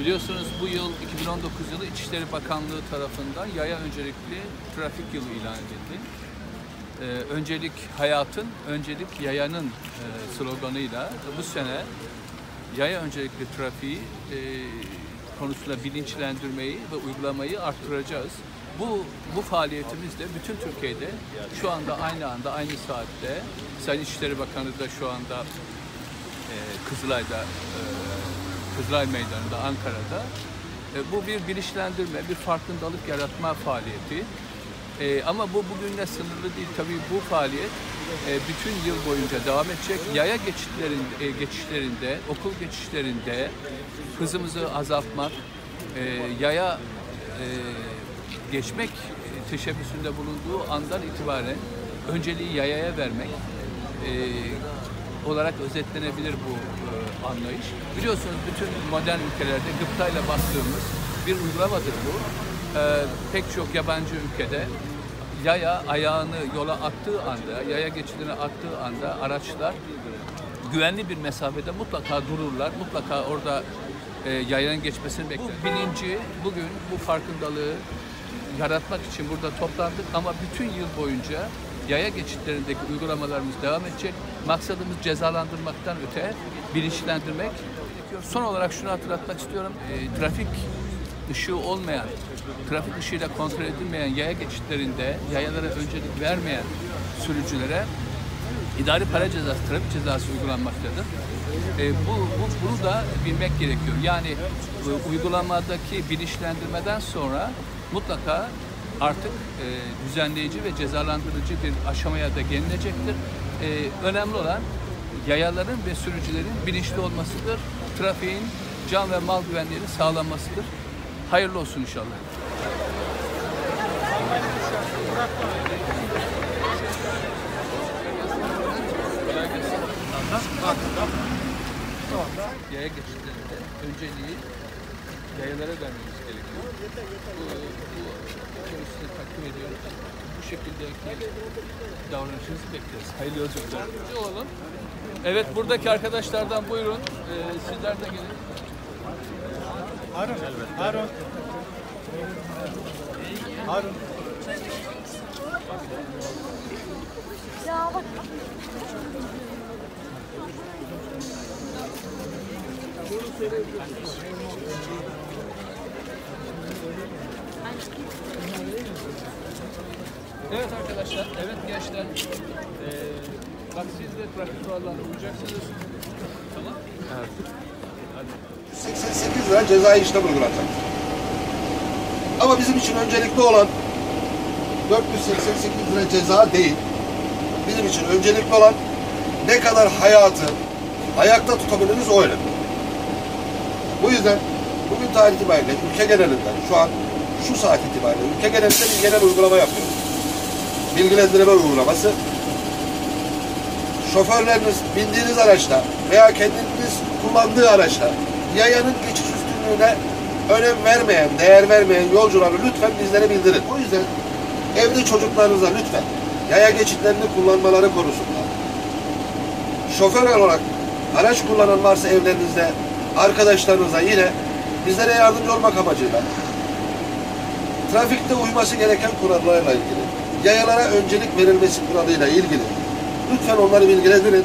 Biliyorsunuz bu yıl 2019 yılı İçişleri Bakanlığı tarafından yaya öncelikli trafik yılı ilan edildi. Ee, öncelik hayatın, öncelik yayanın e, sloganıyla bu sene yaya öncelikli trafiği e, konusunda bilinçlendirmeyi ve uygulamayı arttıracağız. Bu bu faaliyetimiz de bütün Türkiye'de şu anda aynı anda aynı saatte Sayın İçişleri Bakanı da şu anda e, Kızılay'da e, Kızılay Meydanı'nda Ankara'da e, bu bir bilinçlendirme, bir farkındalık yaratma faaliyeti. E, ama bu bugünle sınırlı değil. Tabii bu faaliyet e, bütün yıl boyunca devam edecek. Yaya geçitlerinde, e, geçişlerinde, okul geçişlerinde hızımızı azaltmak, e, yaya e, geçmek teşebbüsünde bulunduğu andan itibaren önceliği yayaya vermek e, olarak özetlenebilir bu e, anlayış. Biliyorsunuz bütün modern ülkelerde gıptayla baktığımız bir uygulamadır bu. E, pek çok yabancı ülkede yaya ayağını yola attığı anda, yaya geçidine attığı anda araçlar güvenli bir mesafede mutlaka dururlar. Mutlaka orada e, yayanın geçmesini bekler. Bu bilinci bugün bu farkındalığı yaratmak için burada toplandık ama bütün yıl boyunca yaya geçitlerindeki uygulamalarımız devam edecek. Maksadımız cezalandırmaktan öte bilinçlendirmek. Son olarak şunu hatırlatmak istiyorum. E, trafik ışığı olmayan, trafik ışığıyla kontrol edilmeyen yaya geçitlerinde yayalara öncelik vermeyen sürücülere idari para cezası, trafik cezası uygulanmaktadır. E, bu, bu, bunu da bilmek gerekiyor. Yani e, uygulamadaki bilinçlendirmeden sonra mutlaka artık e, düzenleyici ve cezalandırıcı bir aşamaya da gelinecektir. E, önemli olan yayaların ve sürücülerin bilinçli olmasıdır. Trafiğin can ve mal güvenliğinin sağlanmasıdır. Hayırlı olsun inşallah. Yaya geçişlerinde önceliği yayalara vermemiz gerekiyor. Bu, bu size takdim ediyoruz. Bu şekildeki davranışınızı bekleriz. Hayırlı yolculuklar. olalım. Evet buradaki arkadaşlardan buyurun. Ee, sizler de gelin. Harun. Harun. Harun. Ya bak. Evet arkadaşlar, evet gençler. Ee, bak siz de trafik kurallarına uyacaksınız. Tamam. 88 lira cezai işlem uygulanacak. Ama bizim için öncelikli olan 488 lira ceza değil. Bizim için öncelikli olan ne kadar hayatı ayakta tutabiliriz o önemli. Bu yüzden bugün tarih itibariyle ülke genelinden şu an şu saat itibariyle ülke genelinde bir genel uygulama yapıyoruz. Bilgilendirme uygulaması. Şoförleriniz bindiğiniz araçta veya kendiniz kullandığı araçta yayanın geçiş üstünlüğüne önem vermeyen, değer vermeyen yolcuları lütfen bizlere bildirin. O yüzden evde çocuklarınıza lütfen yaya geçitlerini kullanmaları konusunda şoför olarak araç kullanan varsa evlerinizde arkadaşlarınıza yine bizlere yardımcı olmak amacıyla trafikte uyması gereken kurallarla ilgili, yayalara öncelik verilmesi kuralıyla ilgili lütfen onları bilgilendirin.